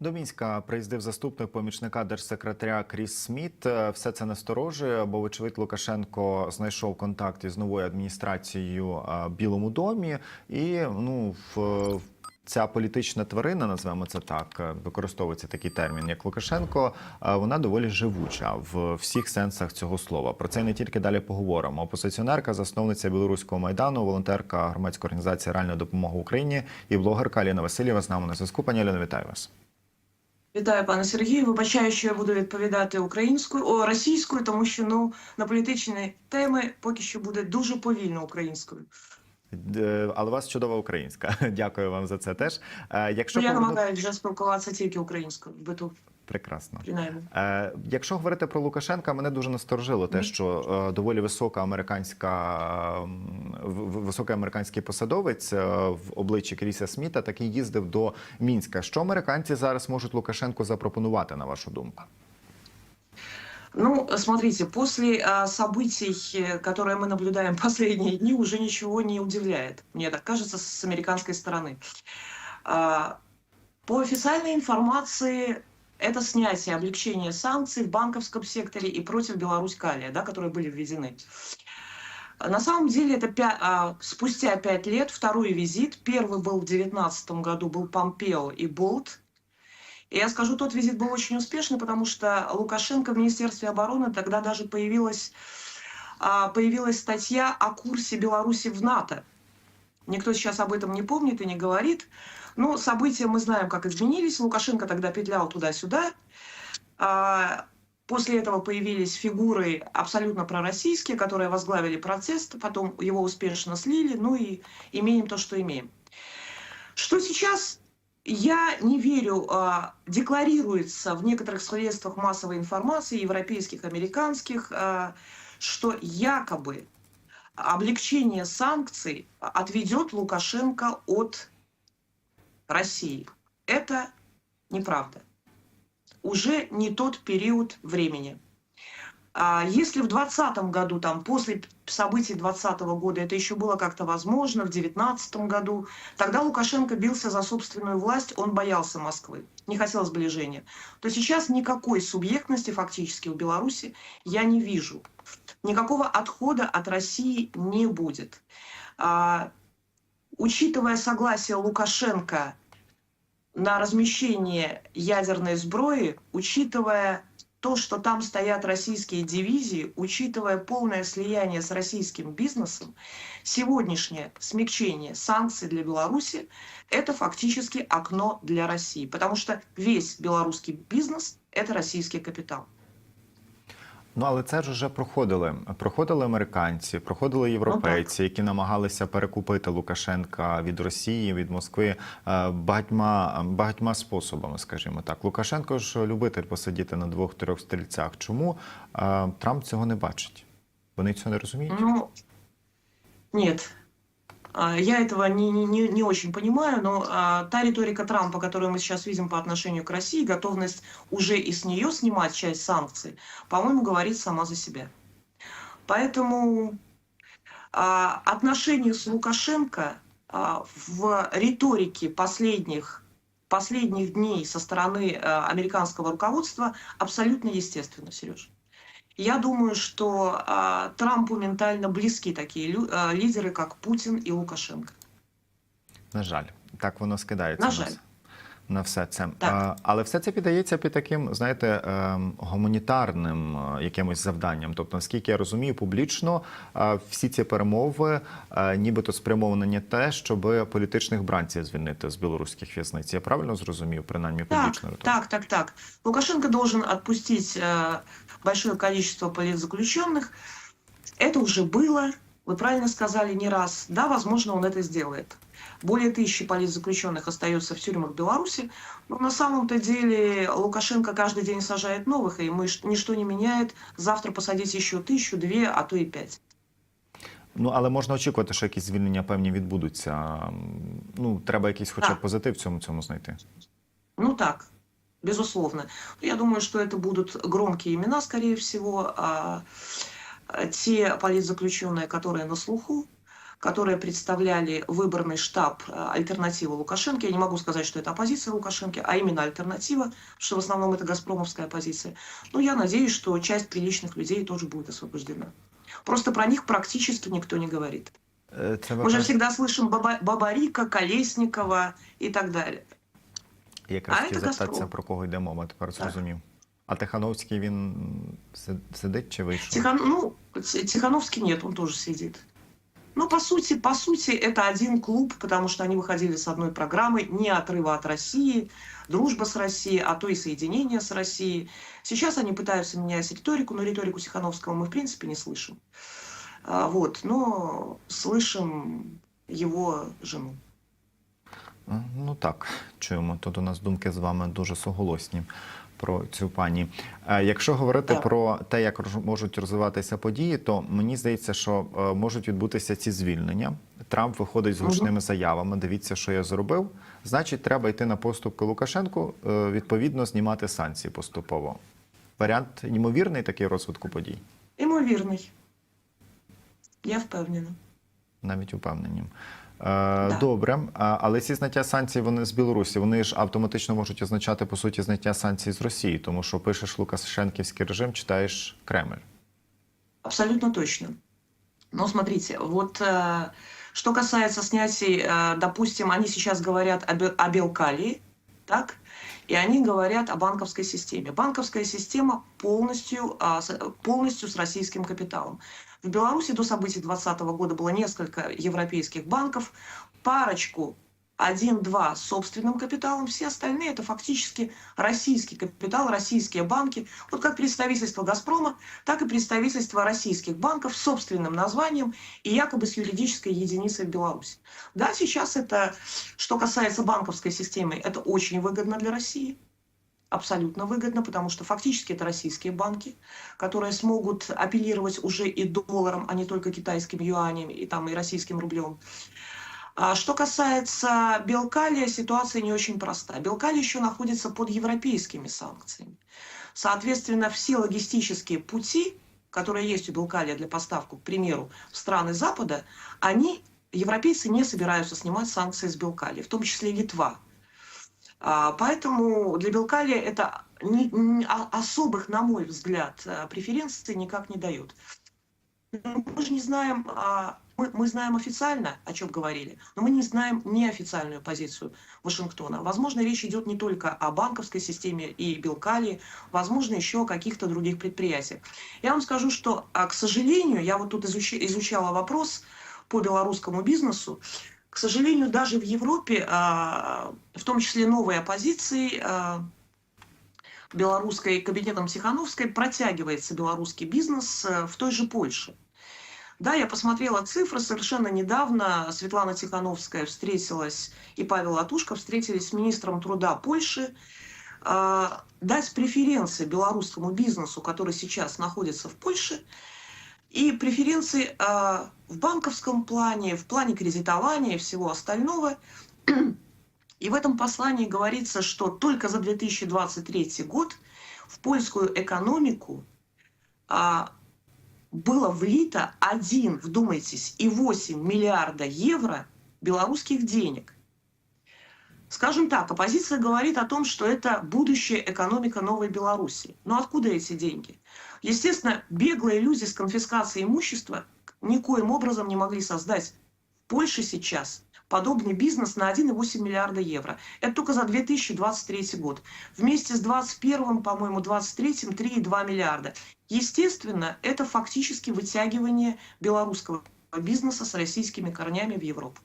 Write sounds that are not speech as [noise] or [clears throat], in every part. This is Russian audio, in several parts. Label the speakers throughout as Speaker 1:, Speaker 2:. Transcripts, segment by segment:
Speaker 1: До Мінська приїздив заступник помічника держсекретаря Кріс Сміт. Е, Все це насторожує, бо вочевидь Лукашенко знайшов контакт із новою адміністрацією е, Білому домі, і ну в. Ця політична тварина, назвемо це так, е, використовується такий термін, як Лукашенко. Вона доволі живуча в всіх сенсах цього слова. Про це не тільки далі поговоримо. Опозиціонерка, засновниця білоруського майдану, волонтерка громадської організації Реальна допомога Україні і блогерка Аліна Васильєва з нами на зв'язку. Пані Аліна, вітаю вас.
Speaker 2: Вітаю, пане Сергію. Вибачаю, що я буду відповідати українською, о, російською, тому що ну на політичні теми поки що буде дуже повільно українською.
Speaker 1: Е, Але у вас чудова українська. [laughs] Дякую вам за це теж. Е, Якщо
Speaker 2: Ну, я намагаюся вже спілкуватися тільки українською в биту,
Speaker 1: прекрасно.
Speaker 2: принаймні.
Speaker 1: Е, Якщо говорити про Лукашенка, мене дуже насторожило те, що е, доволі висока американська м, в- в- високий американський посадовець е, в обличчі Кріса Сміта таки їздив до Мінська. Що американці зараз можуть Лукашенку запропонувати, на вашу думку?
Speaker 2: Ну, смотрите, после а, событий, э, которые мы наблюдаем последние [laughs] дни, уже ничего не удивляет. Мне так кажется, с американской стороны. А, по официальной информации, это снятие, облегчение санкций в банковском секторе и против Беларусь-Калия, да, которые были введены. На самом деле, это пя- а, спустя пять лет второй визит. Первый был в 2019 году, был Помпео и Болт. И я скажу, тот визит был очень успешный, потому что Лукашенко в Министерстве обороны тогда даже появилась, а, появилась статья о курсе Беларуси в НАТО. Никто сейчас об этом не помнит и не говорит. Но события мы знаем, как изменились. Лукашенко тогда петлял туда-сюда. А, После этого появились фигуры абсолютно пророссийские, которые возглавили процесс, потом его успешно слили, ну и имеем то, что имеем. Что сейчас я не верю, а, декларируется в некоторых средствах массовой информации, европейских, американских, а, что якобы облегчение санкций отведет Лукашенко от России. Это неправда. Уже не тот период времени. А Если в 2020 году, там, после событий 2020 года это еще было как-то возможно, в 2019 году, тогда Лукашенко бился за собственную власть, он боялся Москвы, не хотел сближения, то сейчас никакой субъектности фактически у Беларуси я не вижу. Никакого отхода от России не будет. Учитывая согласие Лукашенко на размещение ядерной сброи, учитывая то, что там стоят российские дивизии, учитывая полное слияние с российским бизнесом, сегодняшнее смягчение санкций для Беларуси – это фактически окно для России, потому что весь белорусский бизнес – это российский капитал.
Speaker 1: Ну але це ж вже проходили. Проходили американці, проходили європейці, які намагалися перекупити Лукашенка від Росії, від Москви е, багатьма багатьма способами, скажімо так. Лукашенко ж любитель посидіти на двох-трьох стрільцях. Чому е, Трамп цього не бачить? Вони цього не розуміють?
Speaker 2: Ну, нет. А, Я этого не, не- не, очень понимаю, но а, та риторика Трампа, которую мы сейчас видим по отношению к России, готовность уже и с нее снимать часть санкций, по-моему, говорит сама за себя. Поэтому а, отношения с Лукашенко в риторике последних, последних дней со стороны американского руководства абсолютно естественно, Сереж. Я думаю, что а, Трампу ментально близки такие лю- а, лидеры, как Путин и Лукашенко.
Speaker 1: На жаль, так воно скидається
Speaker 2: на жаль.
Speaker 1: с- на все це.
Speaker 2: Так.
Speaker 1: А, але все це піддається під таким, знаєте, ем, гуманітарним е, якимось завданням. Тобто, наскільки я розумію, публічно е, всі ці перемови е, нібито спрямовані на те, щоб політичних бранців звільнити з білоруських в'язниць. Я правильно зрозумів, принаймні
Speaker 2: Так,
Speaker 1: публічно риторику?
Speaker 2: так, так, так. Лукашенко должен отпустить э, большое количество политзаключенных. Это уже было, вы правильно сказали не раз. Да, возможно, он это сделает. Более тысячи политзаключенных остается в тюрьмах Беларуси. Но на самом-то деле Лукашенко каждый день сажает новых, и мы, ничто не меняет. Завтра посадить еще тысячу, две, а то и пять.
Speaker 1: Ну але можна очікувати, що якісь звільнення певні відбудуться. М, Ну треба якийсь, хоча б
Speaker 2: Так.
Speaker 1: позитив в цьому цьому знайти.
Speaker 2: Ну так, безусловно. Я думаю, что это будут громкие имена, скорее всего, а, а те политзаключенные, которые на слуху, которые представляли выборный штаб э, альтернативы Лукашенко. Я не могу сказать, что это оппозиция Лукашенко, а именно альтернатива, потому что в основном это газпромовская оппозиция. Но я надеюсь, что часть приличных людей тоже будет освобождена. Просто про них практически никто не говорит.
Speaker 1: Е, Це ви
Speaker 2: Мы же
Speaker 1: кажете-
Speaker 2: всегда слышим Баба- Бабарика, Колесникова и так далее.
Speaker 1: якраз
Speaker 2: А
Speaker 1: хотів
Speaker 2: це
Speaker 1: запитатися,
Speaker 2: «Газпром».
Speaker 1: про кого йде мова, тепер
Speaker 2: Так.
Speaker 1: зрозумів. А Тихановський він м, си- сидить чи вийшов?
Speaker 2: Тихон, ну, Т- Тихановский нет, он тоже сидит. Ну, по сути, по сути, это один клуб, потому что они выходили с одной программой не отрыва от России, дружба с Россией, а то и соединение с Россией. Сейчас они пытаются менять риторику, но риторику Тихановского мы, в принципе, не слышим. А, вот, но слышим его жену.
Speaker 1: Ну так, чуємо. Тут у нас думки з вами дуже соголосні про цю пані. Е, Якщо говорити
Speaker 2: Так.
Speaker 1: про те, як можуть розвиватися події, то мені здається, що е, можуть відбутися ці звільнення. Трамп виходить з гучними заявами. Дивіться, що я зробив. Значить, треба йти на поступки Лукашенку, е, відповідно, знімати санкції поступово. Варіант ймовірний такий розвитку подій,
Speaker 2: Імовірний. Я впевнена.
Speaker 1: навіть упевнені. Е, Добре, але ці зняття санкцій вони з Білорусі, вони ж автоматично можуть означати по суті зняття санкцій з Росії, тому що пишеш Лукашенківський режим, читаєш Кремль.
Speaker 2: Абсолютно точно. Но смотрите, вот э, что касается снятий, э, допустим, они сейчас говорят о, Белкалии, так? И они говорят о банковской системе. Банковская система полностью, полностью с российским капиталом. В Беларуси до событий 2020 года было несколько европейских банков, парочку, один-два собственным капиталом, все остальные это фактически российский капитал, российские банки. Вот как представительство «Газпрома», так и представительство российских банков с собственным названием и якобы с юридической единицей в Беларуси. Да, сейчас это, что касается банковской системы, это очень выгодно для России. Абсолютно выгодно, потому что фактически это российские банки, которые смогут апеллировать уже и долларом, а не только китайским юанем и, там, и российским рублем. А что касается Белкалия, ситуация не очень проста. Белкалия еще находится под европейскими санкциями. Соответственно, все логистические пути, которые есть у Белкалия для поставку, к примеру, в страны Запада, они, европейцы не собираются снимать санкции с Белкалия, в том числе Литва. А, Поэтому для Белкалия это а- особых, на мой взгляд, э, преференций никак не дает. Ну, Мы же не знаем, а, мы, мы знаем официально, о чем говорили, но мы не знаем неофициальную позицию Вашингтона. Возможно, речь идет не только о банковской системе и Белкалии, возможно, еще о каких-то других предприятиях. Я вам скажу, что, к сожалению, я вот тут изучала вопрос по белорусскому бизнесу. К сожалению, даже в Европе, а, в том числе новой оппозиции, а, белорусской кабинетом Тихановской протягивается белорусский бизнес э, в той же Польше. Да, я посмотрела цифры. Совершенно недавно Светлана Тихановская встретилась и Павел Латушко встретились с министром труда Польши. А, Дать преференции белорусскому бизнесу, который сейчас находится в Польше, и преференции а, в банковском плане, в плане кредитования и всего остального. [clears throat] И в этом послании говорится, что только за 2023 год в польскую экономику а, было влито 1, вдумайтесь, и 8 миллиарда евро белорусских денег. Скажем так, оппозиция говорит о том, что это будущая экономика новой Беларуси. Но откуда эти деньги? Естественно, беглые люди с конфискацией имущества никоим образом не могли создать в Польше сейчас подобный бизнес на 1,8 миллиарда евро. Это только за 2023 год. Вместе с 2021, по-моему, 2023 3,2 миллиарда. Естественно, это фактически вытягивание белорусского бизнеса с российскими корнями в Европу.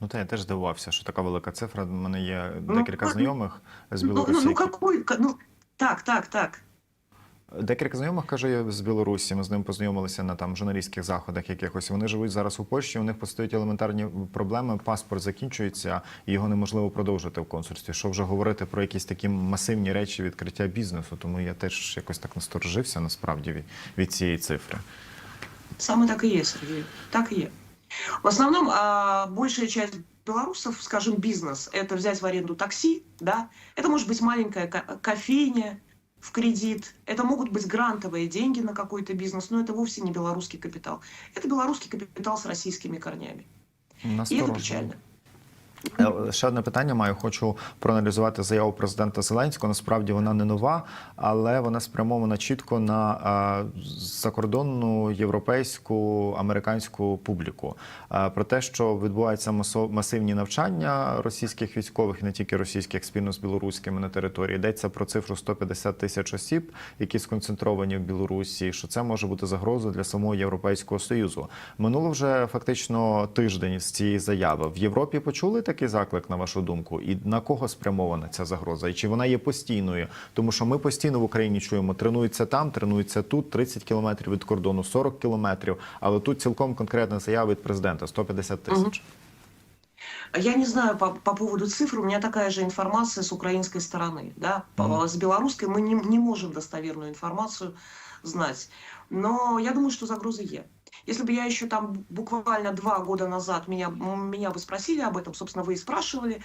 Speaker 1: Ну та я теж здивувався, що така велика цифра. У мене є
Speaker 2: Ну,
Speaker 1: декілька
Speaker 2: ну,
Speaker 1: знайомих з
Speaker 2: Ну,
Speaker 1: Білорусі.
Speaker 2: ну, ну
Speaker 1: які-
Speaker 2: какой, ка- ну, так, так, так.
Speaker 1: Декілька знайомих каже я з Білорусі. Ми з ним познайомилися на там журналістських заходах якихось. Вони живуть зараз у Польщі. У них постають елементарні проблеми. Паспорт закінчується, і його неможливо продовжити в консульстві. Що вже говорити про якісь такі масивні речі відкриття бізнесу. Тому я теж якось так насторожився насправді від, від цієї цифри.
Speaker 2: Саме так и есть, Сергей. Так и есть. В основном а, большая часть белорусов, скажем, бизнес, это взять в аренду такси, да, это может быть маленькая ко- кофейня, в кредит, это могут быть грантовые деньги на какой-то бизнес, но это вовсе не белорусский капитал. Это белорусский капитал с российскими корнями. И это печально.
Speaker 1: Е, Ще одне питання маю. Хочу проаналізувати заяву президента Зеленського. Насправді вона не нова, але вона спрямована чітко на е, закордонну європейську американську публіку. Е, Про те, що відбуваються масивні навчання російських військових, не тільки російських, спільно з білоруськими на території. Йдеться про цифру 150 тисяч осіб, які сконцентровані в Білорусі. Що це може бути загрозою для самого Європейського союзу. Минуло вже фактично тиждень з цієї заяви. В Європі почули такий заклик, на вашу думку, і на кого спрямована ця загроза? І чи вона є постійною? Тому що ми постійно в Україні чуємо, тренуються там, тренуються тут, 30 кілометрів від кордону, 40 кілометрів. Але тут цілком конкретна заява від президента 150 тисяч.
Speaker 2: Я не знаю по, по поводу цифр, у меня такая же информация с украинской стороны. Да? По-
Speaker 1: Мгм.
Speaker 2: С белорусской мы не, не можем достоверную информацию знать. Но я думаю, что загрозы е. Если бы я еще там буквально два года назад меня, меня бы спросили об этом, собственно, вы и спрашивали,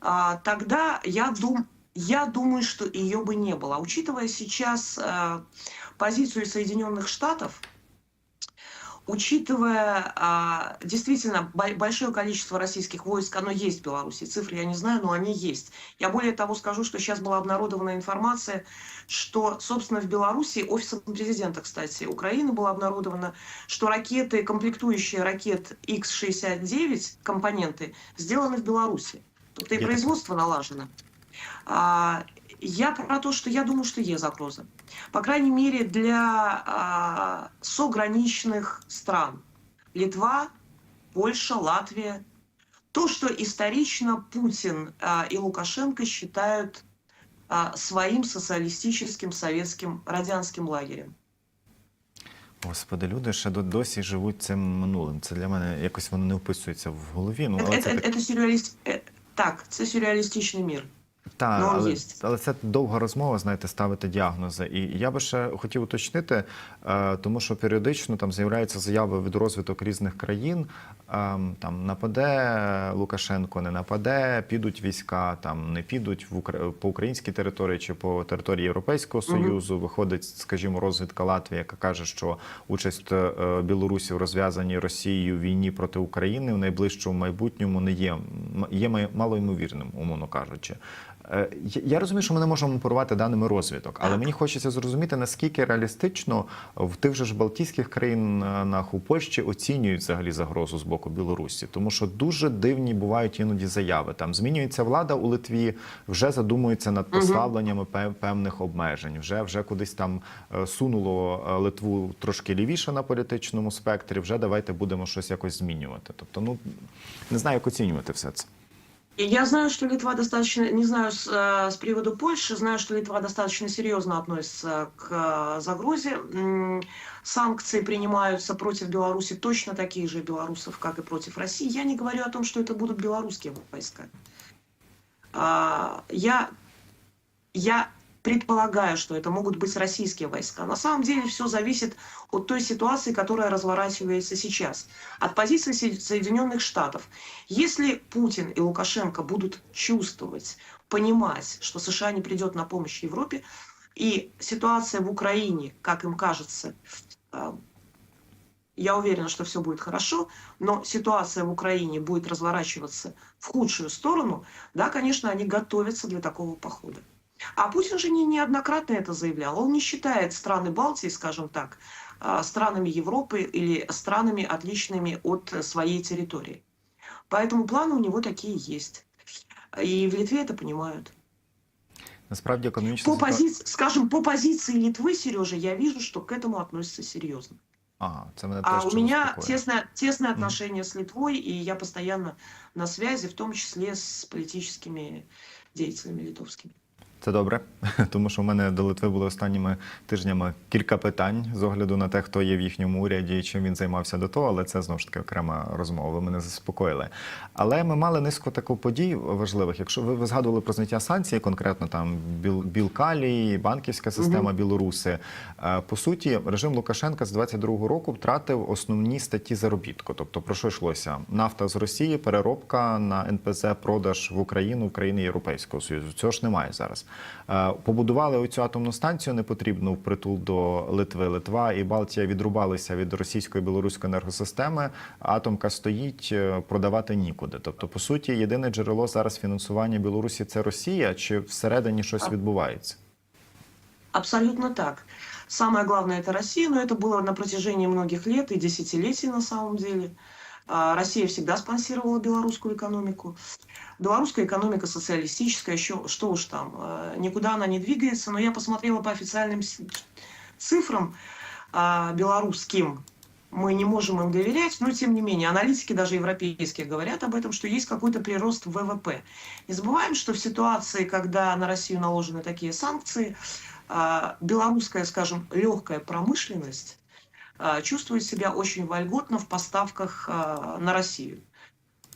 Speaker 2: а, тогда я, дум, я думаю, что ее бы не было. А Учитывая сейчас а, позицию Соединенных Штатов, учитывая а, действительно бо- большое количество российских войск, оно есть в Беларуси, цифры я не знаю, но они есть. Я более того скажу, что сейчас была обнародована информация, что, собственно, в Беларуси, офисом президента, кстати, Украины было обнародовано, что ракеты, комплектующие ракет X-69, компоненты, сделаны в Беларуси. Тобто и производство налажено. А, я про то, что я думаю, что есть загроза. По крайней мере, для а, сограничных стран. Литва, Польша, Латвия. То, что исторично Путин а, и Лукашенко считают а, своим социалистическим, советским, радянским лагерем.
Speaker 1: Господи, люди ще до- досі живуть цим минулим. Це для мене якось воно не вписується в голові. Ну
Speaker 2: Это,
Speaker 1: але
Speaker 2: это,
Speaker 1: це так-
Speaker 2: это сюрреалист... э, Так, це сюрреалістичний мір.
Speaker 1: Та,
Speaker 2: Ну,
Speaker 1: але, але це довга розмова, знаєте, ставити діагнози. І я би ще хотів уточнити, е, тому що періодично там з'являються заяви від розвиток різних країн. е, Там нападе Лукашенко, не нападе, підуть війська, там не підуть в Укра- по українській території чи по території Європейського. Союзу. Виходить, скажімо, розвідка Латвії, яка каже, що участь е, Білорусі в розв'язаній Росією війні проти України в найближчому майбутньому не є є малоймовірним, умовно кажучи. Е, я- розумію, що ми не можемо оперувати даними розвиток, але
Speaker 2: Так.
Speaker 1: мені хочеться зрозуміти, наскільки реалістично в тих же ж Балтійських країнах у Польщі оцінюють взагалі загрозу з боку Білорусі, тому що дуже дивні бувають іноді заяви. Там змінюється влада у Литві, вже задумується над поставленнями певних обмежень. Вже вже кудись там е, сунуло е, Литву трошки лівіше на політичному спектрі. Вже давайте будемо щось якось змінювати. Тобто, ну не знаю, як оцінювати все це.
Speaker 2: Я знаю, что Литва достаточно, не знаю с, э, с приводу Польши, знаю, что Литва достаточно серьезно относится к э, загрозе. М, Санкции принимаются против Беларуси точно такие же белорусов, как и против России. Я не говорю о том, что это будут белорусские войска. А, Я, я предполагаю, что это могут быть российские войска. На самом деле все зависит от той ситуации, которая разворачивается сейчас, от позиции Со- Соединенных Штатов. Если Путин и Лукашенко будут чувствовать, понимать, что США не придет на помощь Европе, и ситуация в Украине, как им кажется, э, я уверена, что все будет хорошо, но ситуация в Украине будет разворачиваться в худшую сторону, да, конечно, они готовятся для такого похода. А Путин же не, неоднократно это заявлял. Он не считает страны Балтии, скажем так, а, странами Европы или странами, отличными от э, своей территории. Поэтому планы у него такие есть. И в Литве это понимают.
Speaker 1: Насправді економічна
Speaker 2: По
Speaker 1: ситуа-
Speaker 2: позиции, скажем, по позиции Литвы, Сережа, я вижу, что к этому относятся серьезно.
Speaker 1: Ага, це мене
Speaker 2: А
Speaker 1: теж
Speaker 2: у меня
Speaker 1: заспокоює.
Speaker 2: тесное, тесное
Speaker 1: Мгм.
Speaker 2: отношение с Литвой, и я постоянно на связи, в том числе с политическими деятелями литовскими.
Speaker 1: Це добре, [laughs] тому що в мене до Литви були останніми тижнями кілька питань з огляду на те, хто є в їхньому уряді і чим він займався до того, але це знову ж таки окрема розмова. Ви мене заспокоїли. Але ми мали низку таку подій важливих. Якщо ви, ви згадували про зняття санкцій, конкретно там Біл, Білкалій, банківська система Білоруси. Е, По суті, режим Лукашенка з 22-го року втратив основні статті заробітку. Тобто, про що йшлося? Нафта з Росії, переробка на НПЗ, продаж в Україну, в країни Європейського Союзу. Цього ж немає зараз. Е, Побудували оцю атомну станцію непотрібну впритул до Литви. Литва і Балтія відрубалися від російської і білоруської енергосистеми. Атомка стоїть, е, продавати нікуди. Тобто, по суті, єдине джерело зараз фінансування Білорусі це Росія, чи всередині щось відбувається?
Speaker 2: Абсолютно так. Самое главное это Россия, но это было на протяжении многих лет и десятилетий на самом деле. А, Россия всегда спонсировала белорусскую экономику. Белорусская экономика социалистическая, еще что уж там, э, никуда она не двигается. Но я посмотрела по официальным цифрам а, белорусским. Мы не можем им доверять, но тем не менее, аналитики даже европейские говорят об этом, что есть какой-то прирост ВВП. Не забываем, что в ситуации, когда на Россию наложены такие санкции, а, белорусская, скажем, легкая промышленность а, чувствует себя очень вольготно в поставках а, на Россию.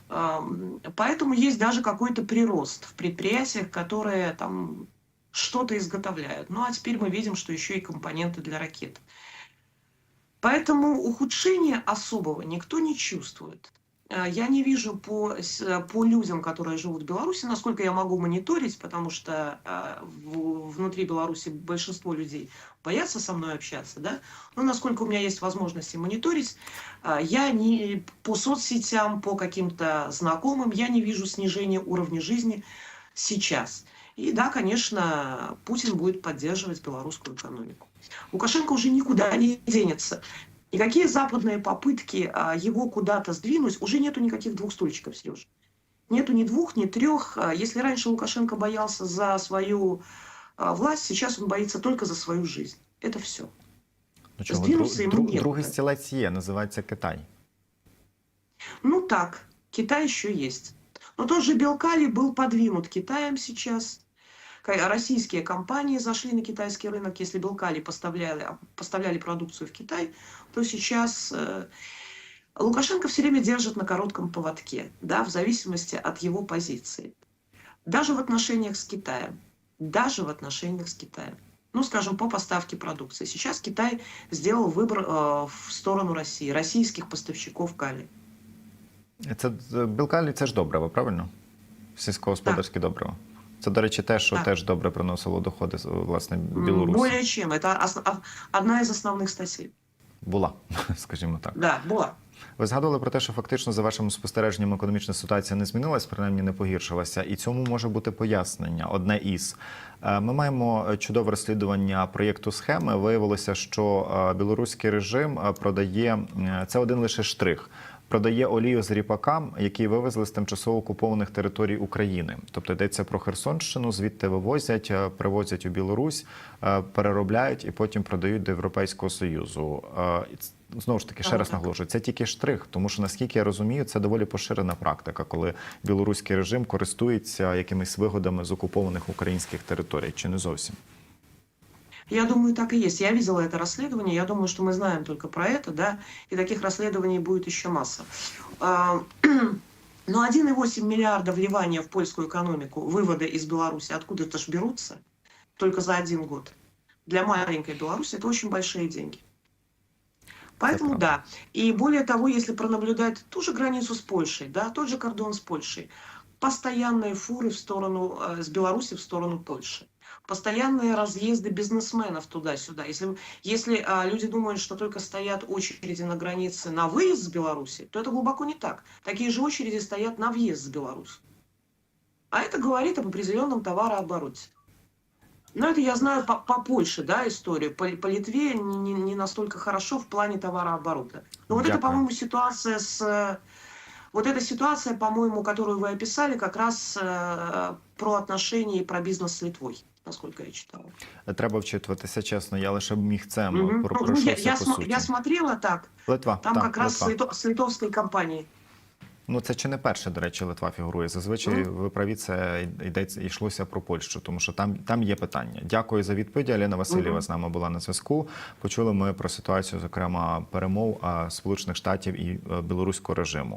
Speaker 2: Ам, Поэтому есть даже какой-то прирост в предприятиях, которые там что-то изготовляют. Ну а теперь мы видим, что еще и компоненты для ракет. Поэтому ухудшения особого никто не чувствует. А, Я не вижу по, с- по людям, которые живут в Беларуси, насколько я могу мониторить, потому что в- внутри Беларуси большинство людей боятся со мной общаться, да, но насколько у меня есть возможности мониторить, я не по соцсетям, по каким-то знакомым, я не вижу снижения уровня жизни сейчас. И да, конечно, Путин будет поддерживать белорусскую экономику. Лукашенко уже никуда не денется. Никакие западные попытки а, его куда-то сдвинуть, уже нету никаких двух стульчиков, Сереж. Нету ни двух, ни трех. А, Если раньше Лукашенко боялся за свою а, власть, сейчас он боится только за свою жизнь. Это все.
Speaker 1: Ну чого
Speaker 2: Здвинувся йому некуди.
Speaker 1: другий стілець є, називається Китай.
Speaker 2: Ну так, Китай еще есть. Но тот же Белкали был подвинут Китаем сейчас. Ка- Российские компании зашли на китайский рынок. Если Белкали поставляли, поставляли продукцию в Китай, то сейчас э, Лукашенко все время держит на коротком поводке, да, в зависимости от его позиции. Даже в отношениях с Китаем. Даже в отношениях с Китаем. Ну, скажем, по поставке продукции. Сейчас Китай сделал выбор э, в сторону России, российских поставщиков калия.
Speaker 1: Це е, білкалі це ж добриво, правильно? Сільськогосподарське добриво. Це, до речі, те, що
Speaker 2: Так.
Speaker 1: теж добре приносило доходи з, власне
Speaker 2: М,
Speaker 1: Білорусі.
Speaker 2: Более чем. Это ос- а- одна из основных статей.
Speaker 1: Була, [laughs] скажімо так.
Speaker 2: Да, была.
Speaker 1: Ви згадували про те, що фактично за вашим спостереженням економічна ситуація не змінилась, принаймні не погіршилася, і цьому може бути пояснення. Одне із Е, ми маємо чудове розслідування проєкту схеми. Виявилося, що е, білоруський режим е, продає е, це один лише штрих. Продає олію з ріпакам, які вивезли з тимчасово окупованих територій України. Тобто йдеться про Херсонщину, звідти вивозять, е, привозять у Білорусь, е, переробляють і потім продають до Європейського Союзу. Е, Знову ж таки, ще раз наголошую, це тільки штрих, тому що наскільки я розумію, це доволі поширена практика, коли білоруський режим користується якимись вигодами з окупованих українських територій, чи не зовсім.
Speaker 2: Я думаю, так и есть. Я видела это расследование. Я думаю, что мы знаем только про это, да, и таких расследований будет еще масса. А, [clears throat] Но 1,8 миллиарда вливания в польскую экономику, выводы из Беларуси откуда-то ж берутся только за один год. Для маленькой Беларуси это очень большие деньги. Поэтому да. И более того, если пронаблюдать ту же границу с Польшей, да, тот же кордон с Польшей, постоянные фуры в сторону, э, с Беларуси в сторону Польши постоянные разъезды бизнесменов туда-сюда. Если, если а, люди думают, что только стоят очереди на границе на выезд с Беларуси, то это глубоко не так. Такие же очереди стоят на въезд с Беларуси. А это говорит об определенном товарообороте. Но это я знаю по, по Польше, да, историю. По, по Литве не, не- не настолько хорошо в плане товарооборота. Но вот это,
Speaker 1: Дякую.
Speaker 2: по-моему, ситуация с... э, Вот эта ситуация, по-моему, которую вы описали, как раз э, про отношения и про бизнес с Литвой, насколько я читала.
Speaker 1: Треба вчитуватися чесно. Я лише мігцем
Speaker 2: Мгм.
Speaker 1: про,
Speaker 2: Ну, ну, я, я, см- я смотрела так,
Speaker 1: Литва,
Speaker 2: там
Speaker 1: так,
Speaker 2: как раз с,
Speaker 1: Литва.
Speaker 2: лито- с литовской компанией.
Speaker 1: Ну це чи не перше, до речі, Литва фігурує. Зазвичай
Speaker 2: Мгм.
Speaker 1: ви праві, це йдеться йшлося про Польщу, тому що там, там є питання. Дякую за відповіді. Аліна Васильєва
Speaker 2: Мгм.
Speaker 1: з нами була на зв'язку. Почули ми про ситуацію, зокрема перемов Сполучених Штатів і е, білоруського режиму.